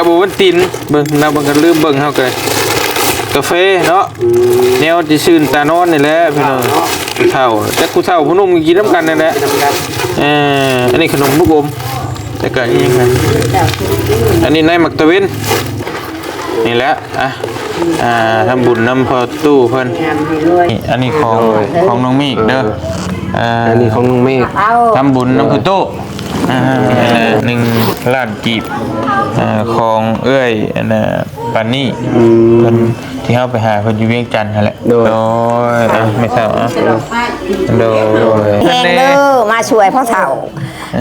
กับโอวันตินเบิ่งนำเบิ่งกันลืมเบิ่งเฮากันกาแฟเนาะแนวที่ชื่นตานอนนี่แหละพี่น้องผู้เฒ่าแต่ผู้เฒ่าผู้หนุ่มก็กินน้ำกันนั่นแหละทำกันเอ่ออันนี้ขนมลูกอมแต่ก็อีกยังไงอันนี้นายหมักตะเวนนี่แหละอะอ่าทำบุญนำพอตู้เพิ่นงานให้ด้วยนี่อันนี้ของของน้องมีกเด้ออ่าอันนี้ของน้องเมฆเอาทำบุญน้ำพุตู้ อ่าหนึ่งล้านกีบอ่าของเอ้ยอันน่ะปานนี่เพิ่นที่เฮาไปหาเพิ่นอยู่เวียงจันทน์นั่นแหละโดยอะไม่ทราบอะโดยแหงเด้อมาช่วยพ่อเฒ่า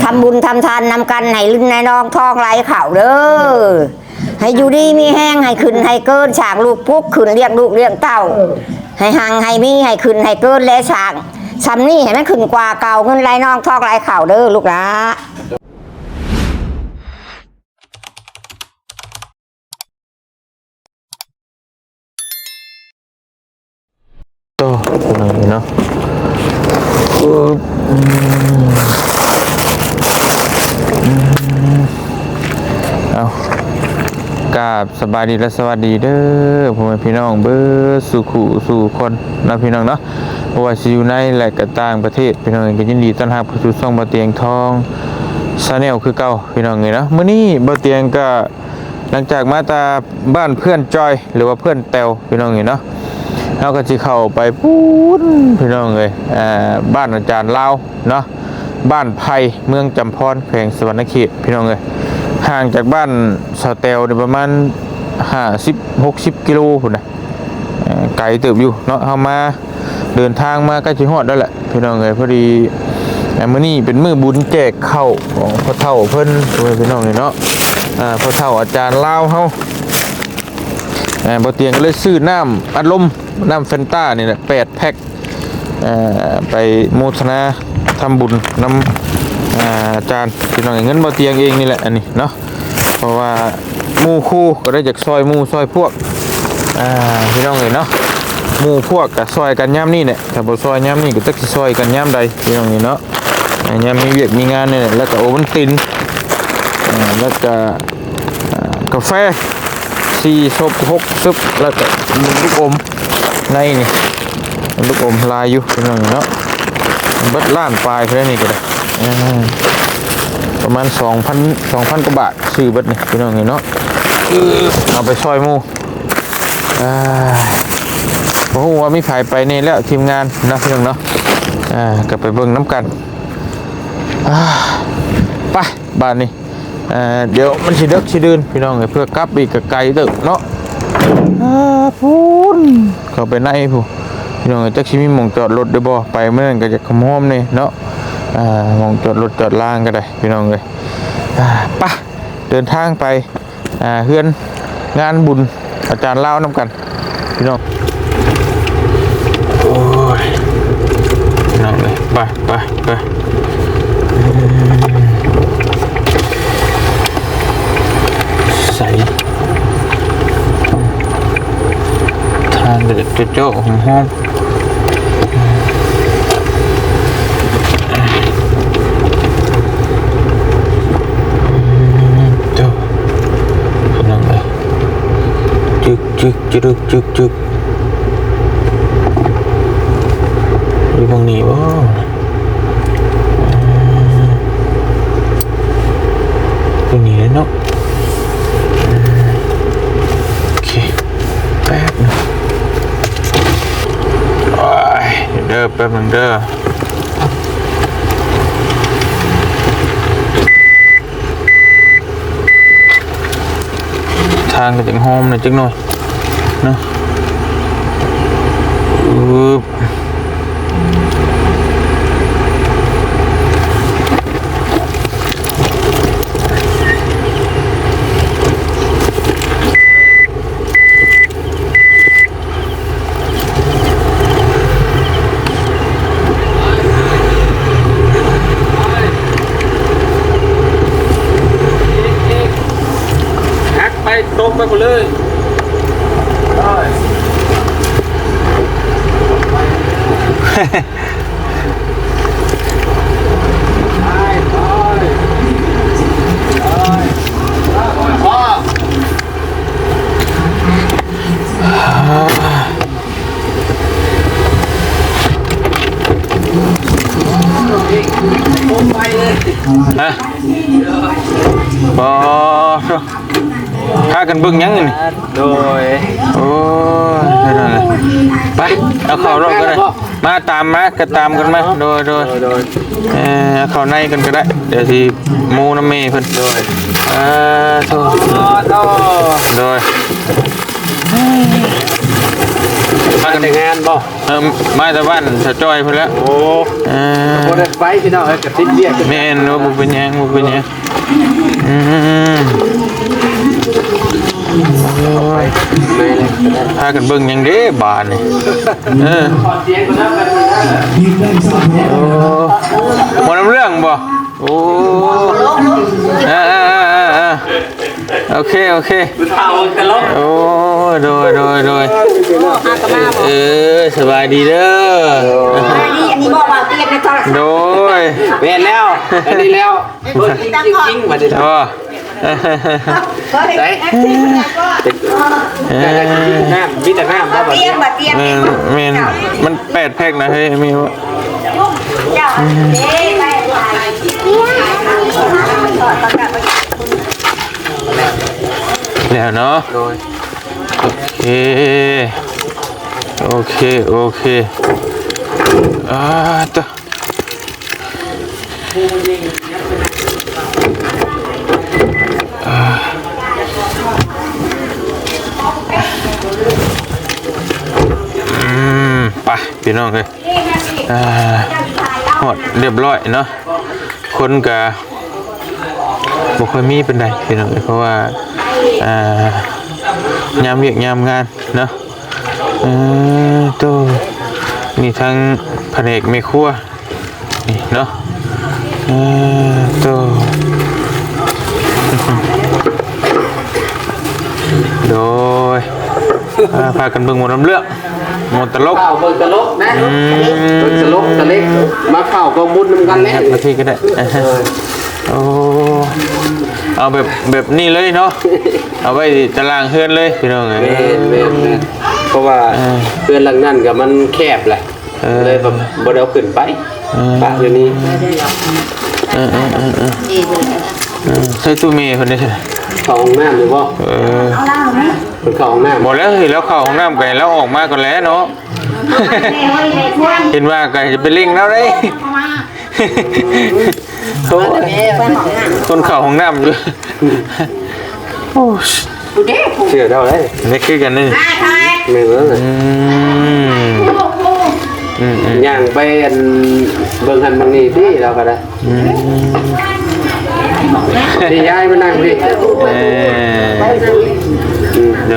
ทำบุญทำทานนำกันให้ลื่นในน้องทองไหลเข่าเด้อให้อยู่ดีมีแห้งให้ขึ้นให้เกินฉากลูกพุกขึ้นเรียกลูกเรียกเต้า ให้หังให้มีให้ขึ้นให้เกินและฉากซำนี่ให้มันขึ้นกว่าเก่าเงินไหลน้องทองไหลเข่าเด้อลูกหลา โตเป็นไงเนาะปึ๊บอืมอืมเอากราบสบายดีและสวัสดีเด้อพ่อแม่พี่น้องเบิดสู่ขู่สู่คนนะพี่น้องเนาะเพราะว่าสิอยู่ในและก็ต่างประเทศพี่น้องก็ยินดีต้อนรับสู่ช่องบ่เตียงทองชาแนลคือเก่าพี่น้องเอ้ยเนาะมื้อนี้บ่เตียงก็หลังจากมาตาบ้านเพื่อนจอยหรือว่าเพื่อนแตวพี่น้องเอ้ยเนาะเราก็จะเข้าไปปูนพี่น้องเลยอ่าบ้านอาจารย์ลาวเนาะบ้านไผ่เมืองจำพรแขวงสวรรณเขตพี่น้องเลยห่างจากบ้านสาเตลประมาณ ห้าสิบหกสิบกิโลพุ่นนะไกลเติบอยู่เนาะเอามาเดินทางมาใกล้จะฮอดแล้วแหละพี่น้องเลยพอดีอ่ามื้อนี้เป็นมือบุญแจกข้าของพ่อเฒ่าเพิ่นพี่น้องเลยเนาะอ่าพ่อเฒ่าอาจารย์ลาวเฮาเอ่อบ่เตียงก็เลยซื้อน้ำอัดลมน้ำเฟนต้านี่แหละแปดแพ็คเอ่อไปโมทนาทำบุญน้ำอ่าอาจารย์พี่น้องเงินบ่เตียงเองนี่แหละอันนี้เนาะเพราะว่า มูคู่ก็ได้จากซอยมูซอยพวกอ่าพี่น้องเห็นเนาะมูพวกก็ซอยกันย่ำนี่เนี่ยถ้าบ่ซอยย่ำนี่ก็จักซอยกันย่ำใดพี่น้องเห็นเนาะย่ำมีเวียกมีงานเนี่ยแหละแล้วก็โอวัลตินแล้วก็กาแฟสี่ศพหกซึบแล้วก็มีลูกอมในนี่ลูกอมลายอยู่เป็นไงเนาะบิดล้านปลายเพื่อนนี่ก็ได้อ่าประมาณสองพันสองพันกว่าบาทซื้อบิดนี่เป็นไงเนาะ เอาไปซอยมูอ่โอ้โหว่ามีผายไปนี่แล้วทีมงานนะพี่น้องเนาะอ่ากลับไปเบิ่งน้ำกันไปบ้านนี่เดี๋ยวมันสิเดึกสิเดินพี่น้องเอ้ยเพื่อกลับอีกกไกลตึกเนาะอ่าพูนเข้าไปในผู้พี่น้องเอ้ยจักสิมีม่องจอดรถด้บ่ไปเมื่อนั้นก็จะขโมมนี่เนาะอ่าหม่องจอดรถจอดล่างก็ได้พี่น้องเอ้ยอ่าไปเดินทางไป อ่าเฮือนงานบุญอาจารย์เล่าวนำกันพี่น้องโอ้ยพี่งเอ้ยไปไปไปใสทานเด็ดโจโจ้หอมหอมเจ้าพี่น้องเอ้ย จึกจึกจึกจึกจึกอยู่บางนี้บ่ตรงนี้เลยเนาะโอเคแป๊บหนึงโอ้ยเด้อแป๊บนึงเด้อทางก็จังโฮมหน่อยจังหน่อยเนาะ อึบ ฮะบอข้ากันเบิ่งยังนี่โดยโอ้ยยวๆนไปเอาเข่ารถก็ได้มาตามมากระตามกันมาโดยโดยโยเอ่อเข่าในกันก็ได้ เดี๋ยวทีมูน้ำเมย์เพิ่นโดยอ่าโทษ โดย มาแต่งงานบ่เออมาแต่บ้านสะจอยเพิ่นแล้วโอ้เออบ่ได้ไปพี่น้องเอ้ยกับติดเรียกแม่นว่าบ่เป็นหยังบ่เป็นหยังอืมโอ้ยไปเลยพากันเบิ่งหยังเด้บาดนี่เออเสียงก็ได้โอ้หมดน้ำเรื่องบ่โอ้เอ่าอ่า โอเค โอเคเท่ากันลบโอ้โดยโดยโดยเออสบายดีเด้ออันนี้อันนี้บอกว่าเตียงในโทรศัพท์โดยเวียนแล้วอันนี้แล้วเบิ่งจริงๆมาดิบ่ได้น้ำมีแต่น้ำบ่บ่เตียงบ่เตียงเออแม่นมันแปดแพ็กนะเฮ้ยมีวะเจ้าเด้ไปไป แล้วเนาะโดยโอเคโอเคโอเคอ่าตัวอ่าอืมไปพี่น้องเลยอ่าหอดเรียบร้อยเนาะคนกะบ่ค่อยมีเป็นไรพี่น้องเอ้ยเพราะว่า อ่ายามเวียกยามงานเนาะเออตัวมีทั้งแผนกเมครัวนี่เนาะเออตัวโดยอ่าพากันเบิ่งหมดลำเลือกหมดตลกข้าวเบิ่งตลกนะอืมเบิ่งตลกตะเล็กมาเข้าก็มุดนำกันเลยครับมาที่ก็ได้อ่าฮะโอ้ เอาแบบแบบนี้เลยเนาะ เอาไว้ตารางเฮือนเลยพี่น้องเอ้ยแม่นแม่นแม่นเพราะว่าเออเพื่อนหลังนั้นก็มันแคบแหละเออเลยแบบบ่ได้เอาขึ้นไปเออ ปะอยู่นี่เออเออเออเออเออใช้ตู้เมย์คนนี้ใช่ไหมเข้าห้องน้ำหรือบ่เออเพิ่นเข้าห้องน้ำบอกแล้วเห็นแล้วเข้าห้องน้ำไปแล้วออกมาก่อนแล้วเนาะ เห็นว่าก็จะไปเล่งแล้วเลย โอ้ยคนเข้าห้องน้ำด้วยโอ้ยเชื่อเท่าได้นี่คือกันนี่แม่นแล้วน่ะอืมอืมอืมย่างไปอันเบิ่งหันบางนี่ที่เราก็ได้ นี่ยายมานั่งพี่เออโด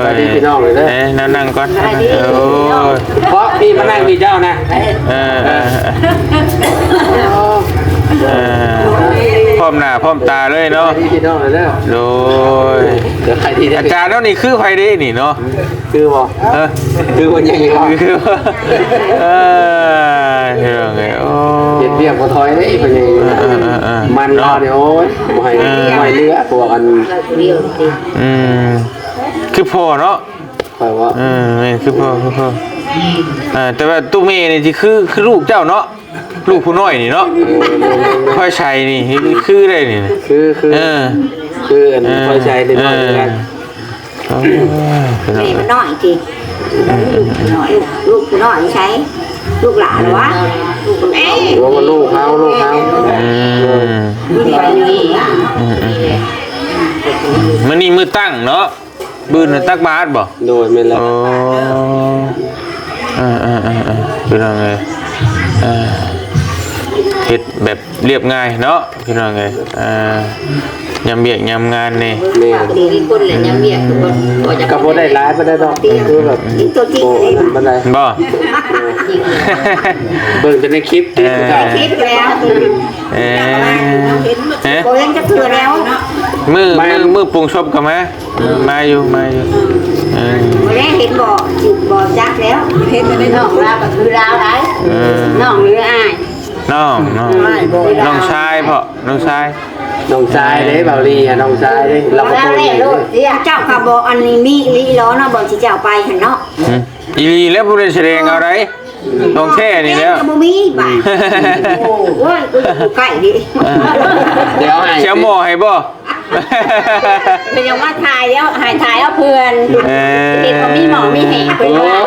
ยสวัสดีพี่น้องเลยเด้อเอ้ยนั่งนั่งก่อนโอ้ยเพราะพี่มานั่งพี่เจ้านะ เออเออเออพร้อมหน้าพร้อมตาเลยเนาะพี่พี่น้องเลยเด้อโดยเดี๋ยวใครที่ได้อาจารย์แล้วนี่คือใครดีนี่เนาะคือบ่เออคือวันยังไงบ่คือว่าเออเฮ้ยไงโอ้ เจ็ดเบียกบ่ถอยได้เพิ่นยังเออเออเออมันรอเนี่ยโอ้ยบ่ให้บ่ให้เรือพวกอันอืมคือพ่อเนาะ คอยว่าเออแม่นคือพ่อคือพ่อเออแต่ว่าตู้เมย์นี่ที่คือคือลูกเจ้าเนาะ ลูกผู้น้อยนี่เนาะพ่อชัยนี่คือได้นี่นะคือคือเออคืออันคอยใช้ได้น้อยกันโอ้ยเป็นไงนี่มันน้อยจริงลูกลูกน้อยใช้ ลูกหลานวะลูกคนเอ้ยว่ามันลูกเฮาลูกเฮาอืมนี่ไปนี่อะมันนี่มือตั้งเนาะบืนน่ะตักบาทบ่โดยแม่นแล้วโอ้อ่าอ่าอ่าอ่าพี่น้องไงอ่าเฮ็ด แบบเรียบง่ายเนาะพี่น้องไงอ่ายำเบียกยำงานนี่แม่ดีที่คนเลยยังเมียคือคนบ่จะก็บ่ได้ร้ายบ่ได้ดอกคือแบบกินตัวจริงโอ้เลยบ่ได้บ่ เบิ่งแต่ในคลิปที่ผู้เฒ่าคิดแล้วเอ๊ะเอ๊ะโบยังจะเถื่อแล้วมือมือมือปรุงชบกันไหมมาอยู่มาอยู่เออโบแรกเห็นบ่จิบบ่จักแล้วเห็นในน้องลาวก็คือลาวได้เออน้องหรืออ้าย น้องน้องน้องชายพ่อน้องชายน้องชายเด้เบาลีอะน้องชายเด้เราก็แล้วโตแม่นี่ลูกเจ้าก็บอกอันนี้มีลีล้อเนาะบอกสิเจ้าไปหั่นเนาะอืมอีลีแล้วผู้เล่นแสดงเอาไรน้องแค่นี่แล้วก็บ่มีบ่าโอ้ยกูอยู่ใกล้ดิเดี๋ยวให้เชียวหมอให้บ่เป็นยังว่าถ่ายแล้วหายถ่ายแล้วเพื่อนเออเด็กเขามีหมอมีแหงเป็นว่า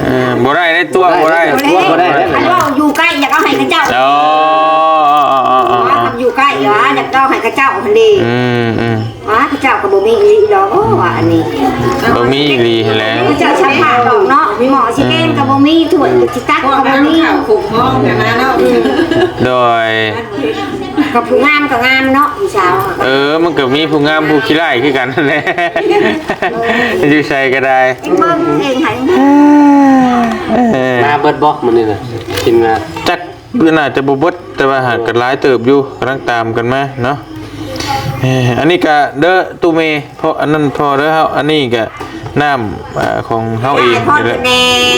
เออบ่ได้ได้ตัวบ่ได้ อันว่าอยู่ใกล้อยากเอาให้กระเจ้าอ๋ออ๋ออ๋ออ๋อว่า ทำอยู่ใกล้เกเอาให้กระเจ้าคนดีอืมอืมว่ากระเจ้ากับบ่มีอีหรอกว่าอันนี้บ่มีอีหลีแล้วกระเจ้าชักผ่าดอกเนาะมีหมอสิเก้นกับบ่มีถั่วสิตักพวกกับบ่นั้นมีข่าวขุกห้องกันนะเนาะโดย กับผู้งามกับงามเนาะพี่สาวเออ มันก็มีผู้งามผู้ขี้ร้ายคือกันนั่นแหละอยู่ใส่ก็ได้เองเบิ่งเองให้เออมาเบิดบล็อกมันนี่นะกินมาจัก น่าจะบ่เบดแต่ว่าหากกันหลายเติบอยู่กำลังตามกันมาเนาะเอ่ออันนี้ก็เด้อตูเมเพราะอันนั้นพอเด้อเฮาอันนี้ก็น้ำอ่าของเฮาเองพ่อนี่แหละแด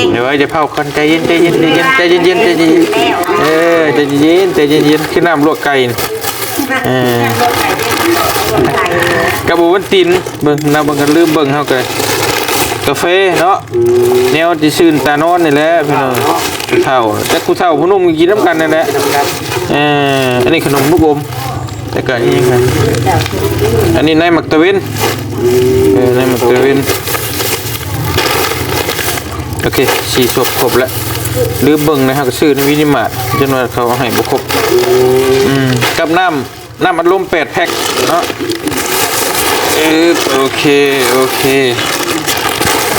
งเดี๋ยวไว้จะเผาคนใจเย็นใจเย็นใจเย็นใจเย็นใจเย็นใจเย็นเออใจเย็นใจเย็นใจเย็นคือน้ำลวกไก่นี่เออกระบูวันตินเบิ่งน้ำเบิ่งกันลืมเบิ่งเฮากันกาแฟเนาะแนวที่ชื่นตานอนนี่แหละพี่น้อง ผู้เฒ่าแต่ผู้เฒ่าผู้นุ่มก็กินน้ำกันนั่นแหละเอออันนี้ขนมลูกอมแต่ก็อันนี้ครับอันนี้นายมักตะเวนเออนายมักตะเวนโอเคสีครบครบแล้วลืมเบิ่งนะครับก็ซื้อในวินิมาร์ทจนว่าเขาให้บ่ครบอืมกับน้ำน้ำอัดลม8แพ็คเนาะเออโอเค โอเค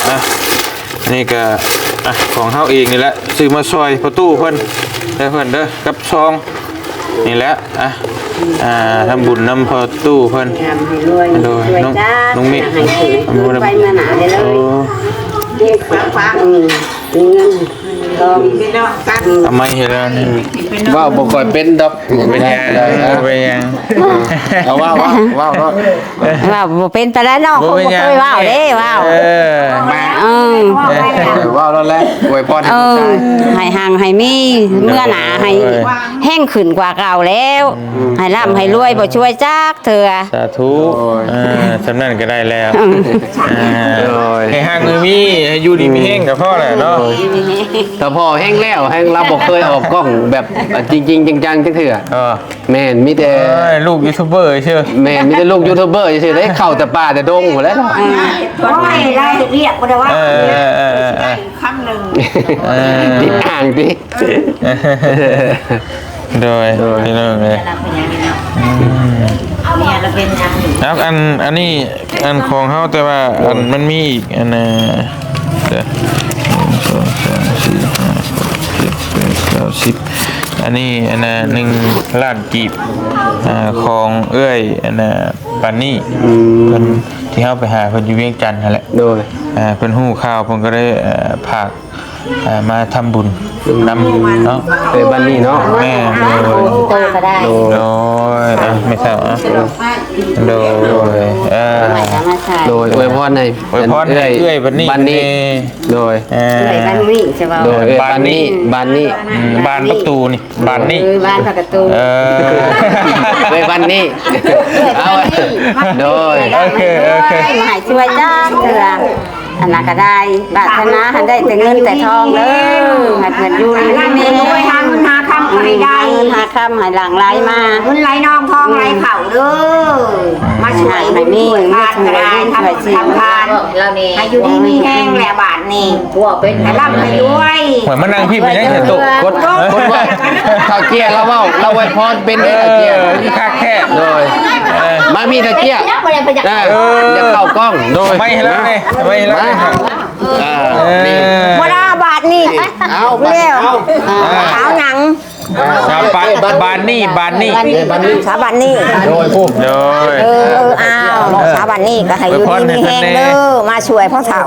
อะ นี่ก็ อะของเฮาเองนี่แหละซื้อมาซอยประตูเพิ่นเด้อเพิ่นเด้อกับซองนี่แหละอะอ่าทำบุญนำพอตู้เพิ่น ทำให้รวยโดยรวยน้องจ้าน้องมิ ให้ถือถือไปมาหนาได้เลโอ้ยเด็กฟ้าฟ้าอืมเงิน ทองพี่น้องตักทำไมเห็นแล้วนี่ว่าวบ่ค่อยเป็นดอกเป็นยังเป็นยังเอาว่าวว่าวว่าวเนาะว่าบ่เป็นแต่ละน้องคงบ่เคยว่าวเด้ว่าวเออเออว่าวแล้วแหละอวยพรให้เอลูกอชายให้ห่างให้มีเมื่อหนาให้แห้งขึ้นกว่าเก่าแล้วให้ร่ำให้รวยบ่ช่วยจักเถื่อสาธุอ่าสำนั่นก็ได้แล้วอ่าโอ้ยให้ห่างมือมีให้อยู่ดีมีแห้งกับพ่อแหละเนาะแต่พอแห้งแล้วแห้งเราบ่เคยออกกล้องแบบจริงๆจังๆจังเถื่อเออแม่นมีแต่เอ้ยลูกยูทูบเบอร์เชื่อแม่นมีแต่ลูกยูทูบเบอร์ซื่อๆได้เข้าแต่ป่าแต่ดงหมดแล้วโอ้ยไล่เรียกบ่ได้ว่าเออเออเออเออคำหนึ่งเออติดอ่างดิโดยพี่น้องเลยครับอันอันนี้อันของเขาแต่ว่าอันมันมีอีกอันน่ะเดี๋ยวหนึ่ง สองสามสี่ห้าหกเจ็ดแปดเก้าสิบอันนี้อันน่ะหนึ่งล้านกีบอ่าของเอ้ยอันน่ะปานนี่เพิ่นที่เขาไปหาเพิ่นอยู่เวียงจันทน์นั่นแหละโดย อ่าเป็นหู้ข้าวผมก็ได้เอ่อผาก อ่ามาทำบุญนำเนาะไปบ้านนี้เนาะแม่โดยโตก็ได้โดยโดยอะไม่ทราบอะโดยเอ่ามาใส่โดยอวยพรให้อวยพรให้เอื้อยบัดนี้บ้านนี้โดยเอ่อใส่บ้านนี่ใช่ป่าวโดยเอ้ยบ้าบ้านนนี้นี้บ้านนี้อืมบานประตูนี่บานนี่เออบ้านประตูเออเอ้ยบ้านนี้เอาโดยโอเคโอเคมาให้ช่วยจ้าเถื่อ อันนั้นก็ได้บาทนาหันได้แต่เงินแต่ทองเด้อให้เงินอยู่นี่มีรวยหาเงินหาคำให้ได้เงินหาคำให้หลังไหลมาเงินไหลนองทองไหลเข่าเด้อมาช่วยให้มีทานก็ได้ทำทำทานให้อยู่ดีมีแห้งแหละบาทนี่ให้ร่ำให้รวยเหมือนมานั่งพี่ไปยังเถอะตุกกดกดว่าข้าวเกียร์เราเว้าเราอวยพรเป็นได้ข้าวเกียร์คักแค่โดย มามีตะเกียร์นะเดี๋ยวเข้ากล้องโดยไม่ให้แล้วไงไม่ให้แล้วไงอ่าเอนี่อบ่ได้บาทนี่เอาเร็วเอาขาวหนังชาปะบานนี่บานนี่สาบันนี่โดยผู้โดยเอออ้าวสาบันนี่ก็ให้อยู่ดีมีแห้งเด้อมาช่วยพ่อเฒ่า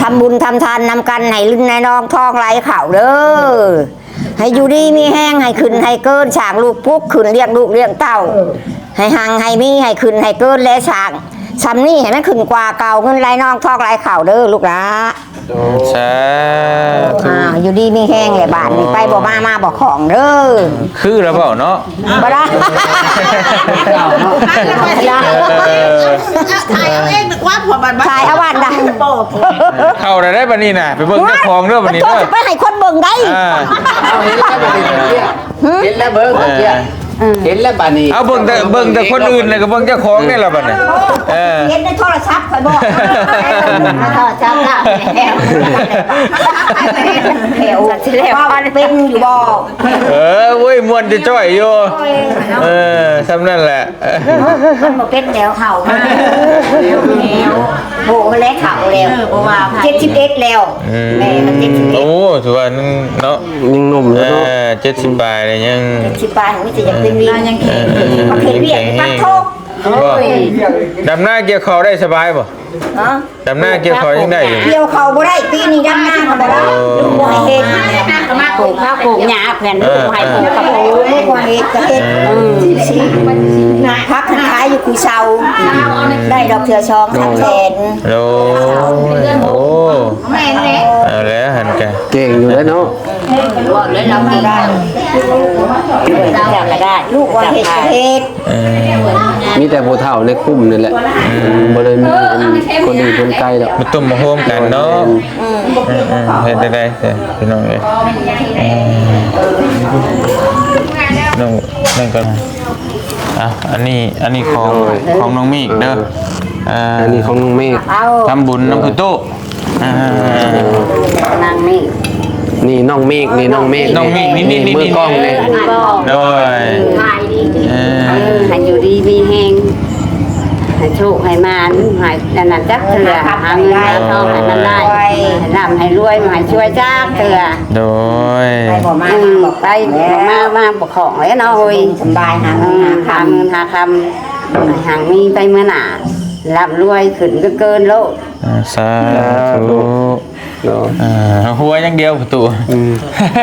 ทำบุญทำทานนำกันให้ลื่นในน้องทองไหลเข่าเด้อให้อยู่ดีมีแห้งให้ขึ้นให้เกินฉากลูกพุกขึ้นเรียกลูกเรียกเต้า ให้หังให้มีให้ขึ้นให้เกินและฉากซ้ำนี่ให้มันขึ้นกว่าเก่าเงินไหลน้องทองไหลเข่าเด้อลูกหลาสาธุอ้าวอยู่ดีมีแห้งเลยบาทนี่ไปบ่มามาบ่ของเด้อคือแล้วเปล่าเนาะบ่ได้เออถ่ายเอาเองนึกว่าพอบันขายเอาบ้านได้เข้าได้ได้ปะนี่น่ะไปเบิ่งเจ้าของเด้อปะนี่โทเด้ษอไปให้คนเบิ่งได้อ่าเอาเห็นแล้วเบิ่งตะเกียร์เห็นแล้วเบิ่งตะเกียร์ เห็นแล้วบานี้เอาเบิ่งแต่เบิ่งแต่คนอื่นน่ะก็เบิ่งเจ้าของนี่ล่ะบัดน่ะเออเห็นในโทรศัพท์คอยบอกโทรศัพท์น่ะแล้วแล้วว่าเป็นอยู่บ่เออเว้ยม่วนจะจ้อยอยู่เออซำนั่นแหละมันบ่เป็นแล้วเข่ามาแล้วโบแล้วเข่าแล้วเพราะว่าเจ็ดสิบเอ็ดแล้วอืมแม่มันเจ็ดสิบเอ็โอ้ดถือว่านั่นเนาะยังหนุ่มอเอยู่เนาะอ70บาทเลยยังเจ็ดสิบบาทนี่จะยังเป็นวียังแข็งประเภทเวียดปักโทกบ่ดำหน้าเกี่ยวคอได้สบายบ่เนาะดำหน้าเกี่ยวคอยังได้อยู่เกี่ยวเขาบ่ได้ปีนี้ดำน้ำก็บ่ได้ลูกบ่ให้เฮ็ดมาปลูกข้าวปลูกหญ้าเพื่อนลูกให้ปลูกกับโอ้ลูกบ่ให้เฮ็ดก็เฮ็ดอืมสิพักขายอยู่คุยเซาได้ดอกเถื่อชอง3แสนโอ้ยโอ้ แม่เล็กเอาแล้วหันกันเก่งอยู่แล้วเนาะเลยเราไม่ได้อยากก็ได้ ลูกว่าเฮ็ดก็เฮ็ดเออมีแต่ผู้เฒ่าในคุ้มนี่แหละบ่ได้มีคนอื่นคนไกลดอกมาตุ่มมาโฮมกันเนาะอืมอืมเฮ็ดได้ได้เด้อพี่น้องเอ้ยเออน้องนั่นก็อะอันนี้อันนี้ของของน้องมีกเด้ออ่าอันนี้ของน้องเมฆเอาทำบุญน้ำพุตู้ อ่านางนี่นี่น้องเมฆนี่น้องเมฆน้องมีกนี่นี่นี่ มือนี่กล้องนี่ก็โดยถ่ายดีเออ ให้อยู่ดีมีแหงให้โชคให้มานให้นั่นนั่นจักเถื่อหาเงินหาทองให้มันได้ให้ร่ำให้รวยให้ช่วยจักเถื่อโดย ไปบ่มาอืมบอกไปมามาบอกของไว้เนาะเฮ้ย สบายหาอืเงินมหาหาคำเงินหาคำให้หางมีไปเมื่อหนา ร่ำรวยขึ้นก็เกินโลกอ่าสาธุเนาะอ่าหัวอย่างเดียวประตูอืม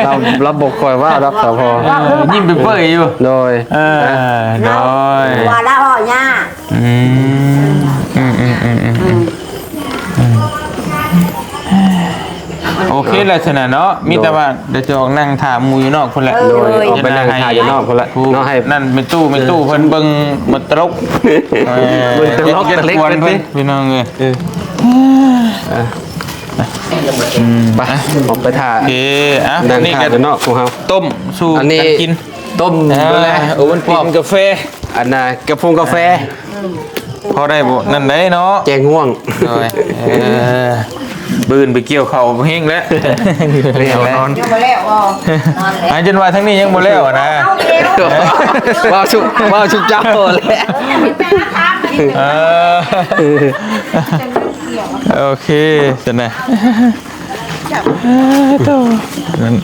เราเราบอกคอยว่ารับสพเออยิ้มไปเปื่อยอยู่โดย เออโดยว่าละอ่อย่า อืม โอเคแล้วชนะเนาะมีแต่ว่าเดี๋ยวจะออกนั่งถามหมูอยู่นอกคนละโดยออกไปนั่งถ่ายอยู่นอกคนละผู้เนาะให้นั่นเป็นตู้เป็นตู้เพิ่นเบิ่งหมดตลกเออเบิ่งตลกย็ดตะเล็กกวนเป็นเพิ่นติพี่น้องเอ้ยเออไปออกไปถ่ายโอเคอะนั่งนี่ถ่ายก็อยู่นอกของเขาต้มสู้อันนี้กันกินต้มอ่าดูแลโอ้มันกินกาแฟอันน่ะกระพงกาแฟพอได้บ่นั่นได้เนาะแกงง่วงโอ้ยเออ บืนไปเกี่ยวเข่าเฮงแล้วเรียกนอนยังบ่แล้วบ่นอนแล้วหายจนว่าทั้งนี้ยังบ่แล้วอะนะว้าวชุบว้าวชุบเจ้าแล้วเออโอเคสนะโตนั้น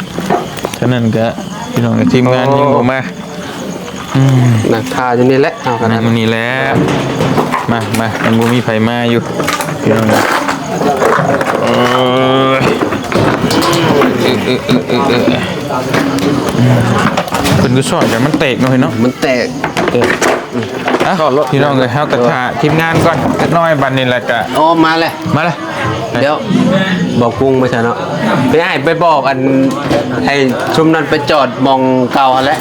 ฉะนั้นก็พี่น้องทีมงานยังบ่มาอืมนักท่าอยู่นี่แหละเอากันนานะดนี้แหล้วมามามันบ่มีไผมาอยู่พี่น้อง เป็นก็สอนกันมันเตกหน่อยเนาะมันแตก อะพี่น้องเลยเฮากระทาทีมงานก่อนจักหน้อยบัดนี้แหละกะอ๋อมาเลย มาเลยเดี๋ยวบอกกุ้งไม่ใช่เนาะไปให้ไปบอกอันให้ชุมนั้นไปจอดมองเก่าหันแหละ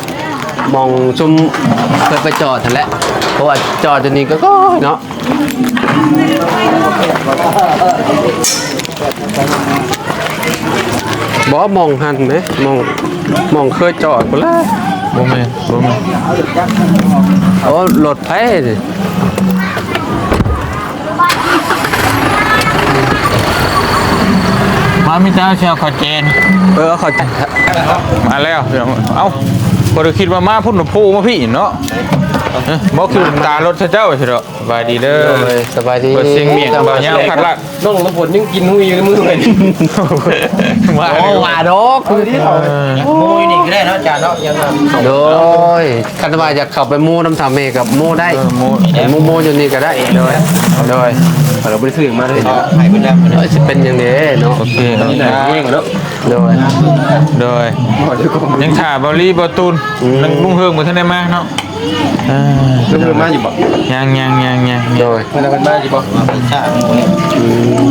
มองชุมเคยไปจอดหันแหละเพราะว่าจอดจนนี้ก็ก็เนาะ บอกว่ามองหันไหมมองมองเคยจอดกูแล้วบ่แม่นบ่แม่นโอ้รถไฟดิมามีตาเชียวขอเจน เออเขามาแล้วพี่น้องเอ้าบ่ได้คิดว่ามาพุ่นโพมาพี่เนาะเอ้ย บ่คือตารถเจ้าใช่ดอกสบายดีเด้อเลยสบายดีเปิดเสียงเมียงบ่ยาวคักละน้องน้ำฝนยังกินหุยอยู่ในมือเลยว่าโอ้ว่าดอกมุยนี่ก็ได้เนาะจานเนาะยังไงโดยกันว่าจะเข้าไปมูน้ำทำเมกับมูได้เออโมโมโมอยู่นี่ก็ได้โดยโดยเราไปซื้อมาเลยเนาะหายไปแล้วเอ้ยสิเป็นอย่างนี้เนาะโอเคเอานี่ไหนเองเนาะโดยโดยยังถ่าบอลลี่บอลตูนนังบุ้งเฮิงบ่ทันได้มาเนาะ อ่าเพิ่มมาอยู่บ่ยังยังยังยังโดยเพิ่มกันมาอยู่บ่เป็นชาติ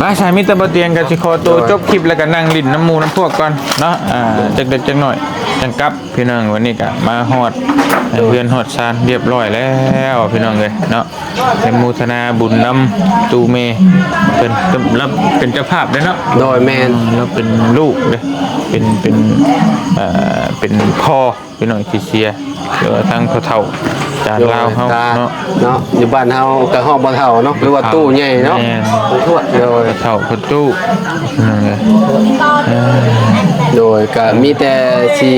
ป้าชายมิตรบเตียงกับสิคอตัวจบคลิปแล้วก็นั่งลิ้นน้ำหมูน้ำพวกก่อนเนาะอ่าจักเด็กจักหน่อยจังจังกลับพี่น้องวันนี้ก็มาฮอดเพื่อนฮอดซานเรียบร้อยแล้วพี่น้องเลยเนาะเป็นมูทนาบุญนำตูเมเป็นรับเป็นเจ้าภาพเลยเนาะโดยแม่นแล้วเป็นลูกเลยเป็นเป็นเอ่อเป็นพ่อพี่น้องที่เสียเดี๋ยวทั้งเขาเท่าจานโดยลาวเฮาตาเนาะเนาะอยู่บ้านเฮากะห้องบ่เฒ่าเนาะหรือว่าตู้ใหญ่เนาะแม่นทวดโดยเขาเท่าประตูนั่นไงเออโดยก็มีแต่สิ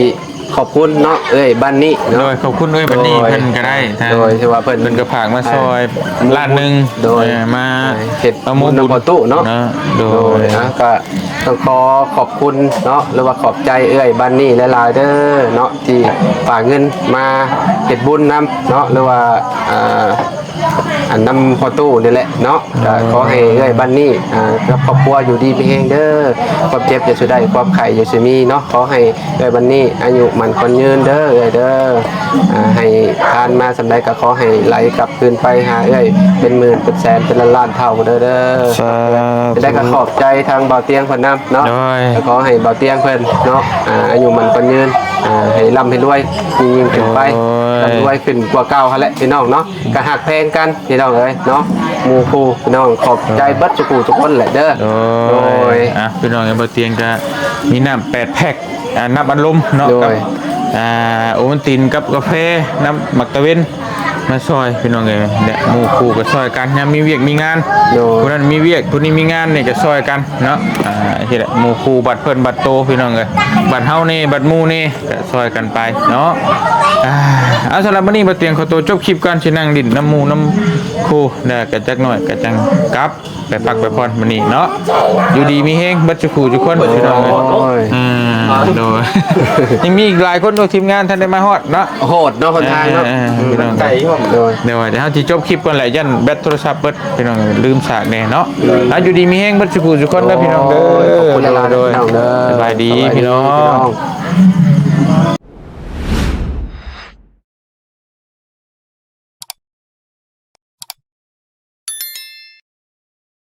ขอบคุณเนาะเอ้ยบ้านนี้โดเนาะ ยขอบคุณด้วยบัดนี้โดยเพิ่นก็ได้ทางโดยที่ว่าเพิ่นเพิ่นก็ผากมาซอยล้านหนึงโดยเออมาเฮ็ดเอาบุญบุนำประตูเนาะ โดโดยยนะก็ต้องขอขอบคุณเนาะหรือว่าขอบใจเอ้ยบ้านนี้หลายๆเด้อเนาะที่ฝากเงินมาเฮ็ดบุญนํเนาะหรือว่าอ่า อันนำพอตู้นี่แหละเนาะก็ขอให้เอ้ยบ้านนี้อ่ากับครอบครัวอยู่ดีมีแฮงเด้อความเจ็บอย่าสุดได้ความไข้อย่าสิมีเนาะขอให้เอ้ยบ้านนี้อายุมันคนยืนเด้อเอ้ยเด้ออ่าให้ทานมาสำใดก็ขอให้ไหลกลับคืนไปหาเอ้ยเป็นหมื่นเป็นแสนเป็นล้านล้านเท่าเด้อเด้อสาจะได้ก็ขอบใจทางเบาเตียงเพิ่นนํเนาะ โดยก็ขอให้เบาเตียงเพิ่นเนาะอ่าอายุมันคนยืนอ่า ให้ร่ำให้รวยยิ่งๆขึ้นไปโอ้ยร่ำรวยขึ้นกว่าเก่าหั่นแหละพี่น้องเนาะก็หักแพงกันพี่น้องเอ้ยเนาะหมู่คู่พี่น้องขอบใจเบิดทุกคู่ทุกคนแหละเด้อโดโดยยอะพี่น้องยังบ่เตียงก็มีน้ำแปดแพ็คอ่าน้ำอัดลมเนาะโดยกับอ่าโอวัลตินกับกาแฟน้ำหมักตะเวน มาซอยพี่น้องเอ้ยเนี่ยหมู่คู่ก็ซอยกันยามมีเวียกมีงานโดยผู้นั้นมีเวียกผู้นี้มีงานนี่ก็ซอยกันเนาะอ่าเฮ็ดแหละหมู่คู่บัตรเพิ่นบัตรโตพี่น้องเอ้ยบัตรเฮานี่บัตรหมู่นี่ก็ซอยกันไปเนาะอ่าเอาสำหรับวันนี้บ่เตียงขอตัวจบคลิปก่อนสินั่งดินน้ำหมู่น้ำคู่เด้อก็จักหน่อยก็จังกลับ ไปพักไปพรมันนี่เนาะอยู่ดีมีเฮงบัดจุคูทุกคนพี่น้องเลยโอ้ยอืมโดยยังมีอีกหลายคนดูทีมงานท่านได้มาฮอดเนาะโหดเนาะคนทางเนาะเออเออพี่น้องใจผมโดยเดี๋ยวเดี๋ยวเราที่จบคลิปก่อนแหละยันแบตโทรศัพท์เบิดพี่น้องลืมฉากแน่เนาะแล้วอยู่ดีมีเฮงบัดจุคูทุกคนเด้อพี่น้องเด้อโอ้ยขอบคุณหลายๆโดยพี่น้องเด้อสบายดีสบายดีพี่น้อพี่น้งอง